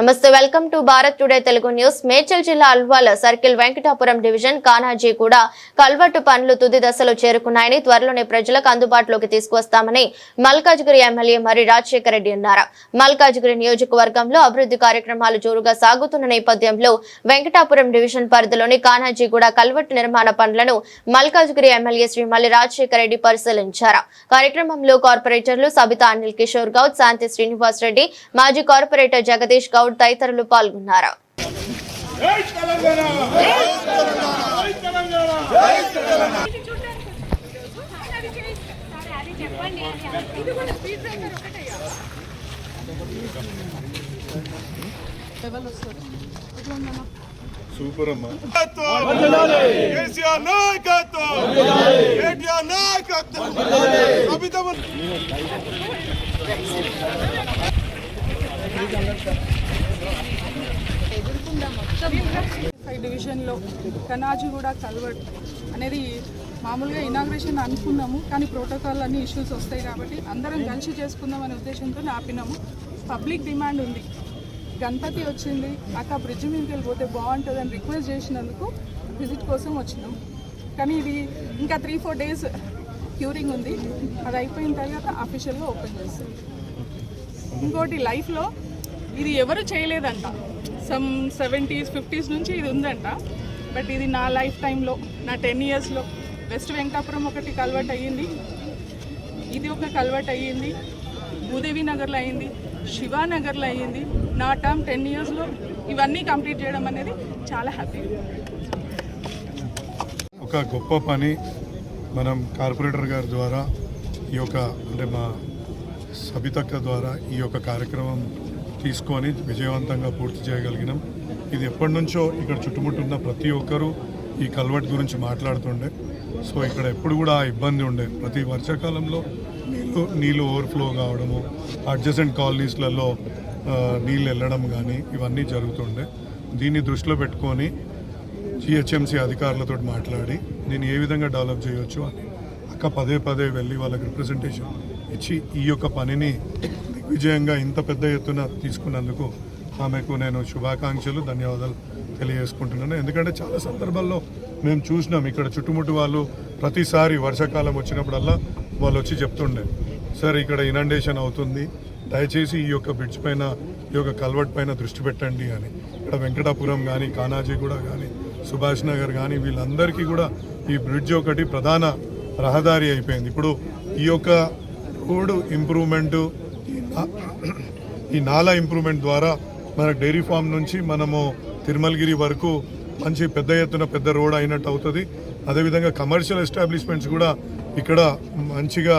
నమస్తే welcome to Bharat today Telugu news. Medchal జిల్లా Alwal circle Venkatapuram division కానాజీ కూడా కల్వర్టు పనులు తుది దశలో చేరుకున్నాయని త్వరలోనే ప్రజలకు అందుబాటులోకి తీసుకువస్తామని మల్కాజ్గిరి ఎమ్మెల్యే మరి రాజశేఖర రెడ్డి అన్నారు. మల్కాజ్గిరి నియోజకవర్గంలో అభివృద్ధి కార్యక్రమాలు జోరుగా సాగుతున్న నేపథ్యంలో వెంకటాపురం డివిజన్ పరిధిలోని కానాజీ కూడా కల్వట్టు నిర్మాణ పనులను మల్కాజ్గిరి ఎమ్మెల్యే శ్రీ మల్లి రాజశేఖర రెడ్డి పరిశీలించారు. కార్యక్రమంలో కార్పొరేటర్లు సబితా అనిల్ కిషోర్ గౌడ్ శాంతి శ్రీనివాస్ రెడ్డి మాజీ కార్పొరేటర్ జగదీష్ గౌడ్ తదితరులు పాల్గొన్నారు. సూపర్ అమ్మా. కేసీఆర్ నాయకత్వం కేటీఆర్ నాయకత్వం సబితమ్మ ఫైవ్ డివిజన్లో కనాజిగూడ కల్వర్ట్ అనేది మామూలుగా ఇనాగ్రేషన్ అనుకున్నాము కానీ ప్రోటోకాల్ అన్ని ఇష్యూస్ వస్తాయి కాబట్టి అందరం కలిసి చేసుకుందాం అనే ఉద్దేశంతో ఆపినాము. పబ్లిక్ డిమాండ్ ఉంది. గణపతి వచ్చింది అక్క బ్రిడ్జ్ మీదకి వెళ్ళిపోతే బాగుంటుందని రిక్వెస్ట్ చేసినందుకు విజిట్ కోసం వచ్చినాం. కానీ ఇది ఇంకా త్రీ ఫోర్ డేస్ క్యూరింగ్ ఉంది. అది అయిపోయిన తర్వాత అఫీషియల్గా ఓపెన్ చేస్తాం. ఇంకోటి లైఫ్లో ఇది ఎవరు చేయలేదంట. సమ్ సెవెంటీస్ ఫిఫ్టీస్ నుంచి ఇది ఉందంట. బట్ ఇది నా లైఫ్ టైంలో నా టెన్ ఇయర్స్లో వెస్ట్ వెంకటాపురం ఒకటి కల్వర్ట్ అయ్యింది. ఇది ఒక కల్వర్ట్ అయ్యింది. భూదేవి నగర్లో అయ్యింది. శివానగర్లో అయ్యింది. నా టర్మ్ టెన్ ఇయర్స్లో ఇవన్నీ కంప్లీట్ చేయడం అనేది చాలా హ్యాపీ ఒక గొప్ప పని మనం కార్పొరేటర్ గారి ద్వారా ఈ యొక్క అంటే మా సబితక్క ద్వారా ఈ యొక్క కార్యక్రమం తీసుకొని విజయవంతంగా పూర్తి చేయగలిగినాం. ఇది ఎప్పటి నుంచో ఇక్కడ చుట్టుముట్టున్న ప్రతి ఒక్కరూ ఈ కల్వర్ట్ గురించి మాట్లాడుతుండే. సో ఇక్కడ ఎప్పుడు కూడా ఆ ఇబ్బంది ఉండే. ప్రతి వర్షాకాలంలో నీళ్ళు నీళ్ళు ఓవర్ఫ్లో కావడము అడ్జసెంట్ కాలనీస్లలో నీళ్ళు వెళ్ళడం కానీ ఇవన్నీ జరుగుతుండే. దీన్ని దృష్టిలో పెట్టుకొని జిహెచ్ఎంసీ అధికారులతో మాట్లాడి దీన్ని ఏ విధంగా డెవలప్ చేయొచ్చు అని అక్క పదే పదే వెళ్ళి వాళ్ళకి రిప్రజెంటేషన్ ఇచ్చి ఈ యొక్క పనిని విజయంగా ఇంత పెద్ద ఎత్తున తీసుకున్నందుకు ఆమెకు నేను శుభాకాంక్షలు ధన్యవాదాలు తెలియజేసుకుంటున్నాను. ఎందుకంటే చాలా సందర్భాల్లో మేము చూసినాం ఇక్కడ చుట్టుముట్టు వాళ్ళు ప్రతిసారి వర్షాకాలం వచ్చినప్పుడల్లా వాళ్ళు వచ్చి చెప్తుండే సార్ ఇక్కడ ఇనండేషన్ అవుతుంది దయచేసి ఈ యొక్క బ్రిడ్జ్ పైన ఈ యొక్క కల్వర్ట్ పైన దృష్టి పెట్టండి అని. ఇక్కడ వెంకటాపురం కానీ కానాజీగూడ కానీ సుభాష్ నగర్ కానీ వీళ్ళందరికీ కూడా ఈ బ్రిడ్జ్ ఒకటి ప్రధాన రహదారి అయిపోయింది. ఇప్పుడు ఈ యొక్క రోడ్డు ఇంప్రూవ్మెంటు ఈ నాలా ఇంప్రూవ్మెంట్ ద్వారా మన డైరీ ఫామ్ నుంచి మనము తిరుమలగిరి వరకు మంచి పెద్ద ఎత్తున పెద్ద రోడ్ అయినట్టు అవుతుంది. అదేవిధంగా కమర్షియల్ ఎస్టాబ్లిష్మెంట్స్ కూడా ఇక్కడ మంచిగా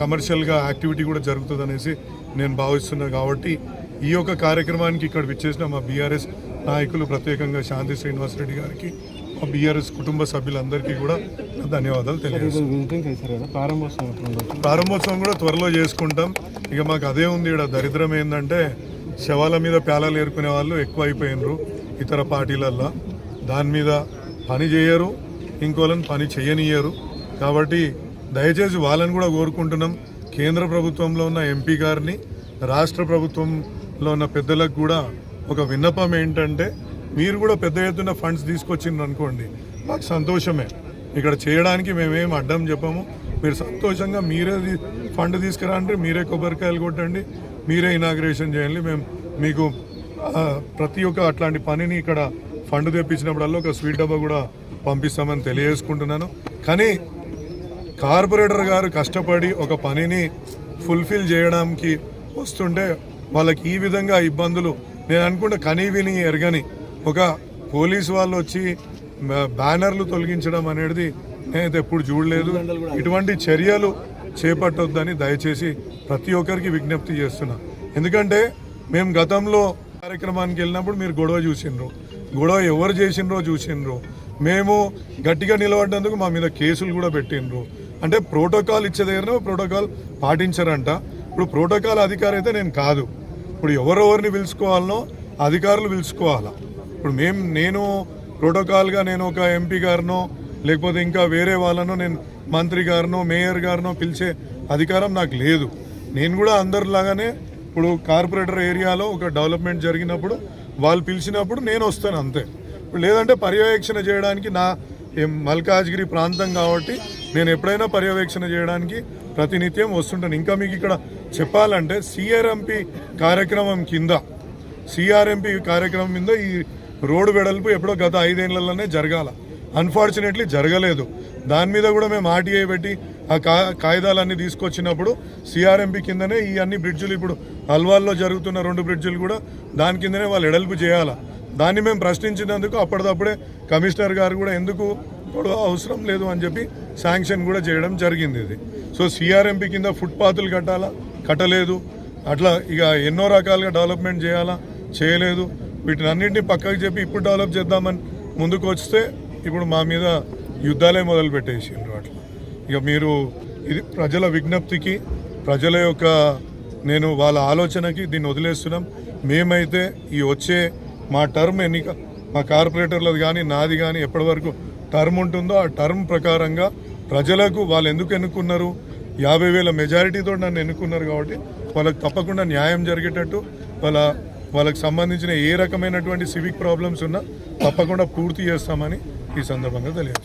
కమర్షియల్గా యాక్టివిటీ కూడా జరుగుతుంది అనేసి నేను భావిస్తున్నా కాబట్టి ఈ యొక్క కార్యక్రమానికి ఇక్కడ విచ్చేసిన మా బీఆర్ఎస్ నాయకులు ప్రత్యేకంగా శాంతి శ్రీనివాస్ రెడ్డి గారికి మా బీఆర్ఎస్ కుటుంబ సభ్యులందరికీ కూడా ధన్యవాదాలు ఉండొచ్చు ప్రారంభోత్సవం కూడా త్వరలో చేసుకుంటాం. ఇక మాకు అదే ఉంది ఇక్కడ దరిద్రం ఏంటంటే శవాల మీద పేలాలు ఏరుకునే వాళ్ళు ఎక్కువ అయిపోయినరు ఇతర పార్టీలల్లో. దాని మీద పని చేయరు ఇంకోళ్ళని పని చేయనియరు కాబట్టి దయచేసి వాళ్ళని కూడా కోరుకుంటున్నాం. కేంద్ర ప్రభుత్వంలో ఉన్న ఎంపీ గారిని రాష్ట్ర ప్రభుత్వంలో ఉన్న పెద్దలకు కూడా ఒక విన్నపం ఏంటంటే మీరు కూడా పెద్ద ఎత్తున ఫండ్స్ తీసుకొచ్చిండ్రు అనుకోండి మాకు సంతోషమే. ఇక్కడ చేయడానికి మేమేం అడ్డం చెప్పము. మీరు సంతోషంగా మీరే ఫండ్ ఫండ్ అంటే మీరే కొబ్బరికాయలు కొట్టండి మీరే ఇనాగ్రేషన్ చేయండి. మేము మీకు ప్రతి ఒక్క అట్లాంటి పనిని ఇక్కడ ఫండ్ తెప్పించినప్పుడల్లా ఒక స్వీట్ డబ్బా కూడా పంపిస్తామని తెలియజేసుకుంటున్నాను. కానీ కార్పొరేటర్ గారు కష్టపడి ఒక పనిని ఫుల్ఫిల్ చేయడానికి వస్తుంటే వాళ్ళకి ఈ విధంగా ఇబ్బందులు నేను అనుకుంటే కనీ విని ఎరగని ఒక పోలీసు వాళ్ళు వచ్చి బ్యానర్లు తొలగించడం అనేది నేనైతే ఎప్పుడు చూడలేదు. ఇటువంటి చర్యలు చేపట్టొద్దని దయచేసి ప్రతి ఒక్కరికి విజ్ఞప్తి చేస్తున్నా. ఎందుకంటే మేము గతంలో కార్యక్రమానికి వెళ్ళినప్పుడు మీరు గొడవ చూసిండ్రు. గొడవ ఎవరు చేసిండ్రో చూసిండ్రు. మేము గట్టిగా నిలబడ్డందుకు మా మీద కేసులు కూడా పెట్టిండ్రు. అంటే ప్రోటోకాల్ ఇచ్చే దగ్గర ప్రోటోకాల్ పాటించరంట. ఇప్పుడు ప్రోటోకాల్ అధికారి అయితే నేను కాదు. ఇప్పుడు ఎవరెవరిని పిలుచుకోవాలనో అధికారులు పిలుచుకోవాలా. ఇప్పుడు మేము నేను ప్రోటోకాల్గా నేను ఒక ఎంపీ గారినో లేకపోతే ఇంకా వేరే వాళ్ళనో నేను మంత్రి గారినో మేయర్ గారినో పిలిచే అధికారం నాకు లేదు. నేను కూడా అందరిలాగానే ఇప్పుడు కార్పొరేటర్ ఏరియాలో ఒక డెవలప్మెంట్ జరిగినప్పుడు వాళ్ళు పిలిచినప్పుడు నేను వస్తాను అంతే. ఇప్పుడు లేదంటే పర్యవేక్షణ చేయడానికి నా మల్కాజ్గిరి ప్రాంతం కాబట్టి నేను ఎప్పుడైనా పర్యవేక్షణ చేయడానికి ప్రతినిత్యం వస్తుంటాను. ఇంకా మీకు ఇక్కడ చెప్పాలంటే సిఆర్ఎంపి కార్యక్రమం కింద సిఆర్ఎంపి కార్యక్రమం కింద ఈ రోడ్డు వెడల్పు ఎప్పుడో గత ఐదేళ్ళలోనే జరగాల. అన్ఫార్చునేట్లీ జరగలేదు. దాని మీద కూడా మేము ఆర్టీఐ పెట్టి ఆ కా కాగితాలన్నీ తీసుకొచ్చినప్పుడు సిఆర్ఎంపి కిందనే ఈ అన్ని బ్రిడ్జులు ఇప్పుడు అల్వాల్లో జరుగుతున్న రెండు బ్రిడ్జులు కూడా దాని కిందనే వాళ్ళు ఎడల్పు చేయాలా. దాన్ని మేము ప్రశ్నించినందుకు అప్పటిదప్పుడే కమిషనర్ గారు కూడా ఎందుకు గొడవ అవసరం లేదు అని చెప్పి శాంక్షన్ కూడా చేయడం జరిగింది ఇది. సో సిఆర్ఎంపి కింద ఫుట్పాత్లు కట్టాలా? కట్టలేదు. అట్లా ఇక ఎన్నో రకాలుగా డెవలప్మెంట్ చేయాలా? చేయలేదు. వీటిని అన్నింటినీ పక్కకు చెప్పి ఇప్పుడు డెవలప్ చేద్దామని ముందుకు వస్తే ఇప్పుడు మా మీద యుద్ధాలే మొదలు పెట్టేసిండ్రు అట్లా. ఇక మీరు ఇది ప్రజల విజ్ఞప్తికి ప్రజల యొక్క నేను వాళ్ళ ఆలోచనకి దీన్ని వదిలేస్తున్నాం. మేమైతే ఈ వచ్చే మా టర్మ్ ఎన్నిక మా కార్పొరేటర్లది కానీ నాది కానీ ఎప్పటి వరకు టర్మ్ ఉంటుందో ఆ టర్మ్ ప్రకారంగా ప్రజలకు వాళ్ళు ఎందుకు ఎన్నుకున్నారు? యాభై వేల మెజారిటీతో నన్ను ఎన్నుకున్నారు కాబట్టి వాళ్ళకి తప్పకుండా న్యాయం జరిగేటట్టు వాళ్ళ వాళ్ళకి సంబంధించిన ఏ రకమైనటువంటి సివిక్ ప్రాబ్లమ్స్ ఉన్నా తప్పకుండా పూర్తి చేస్తామని ఈ సందర్భంగా తెలియదు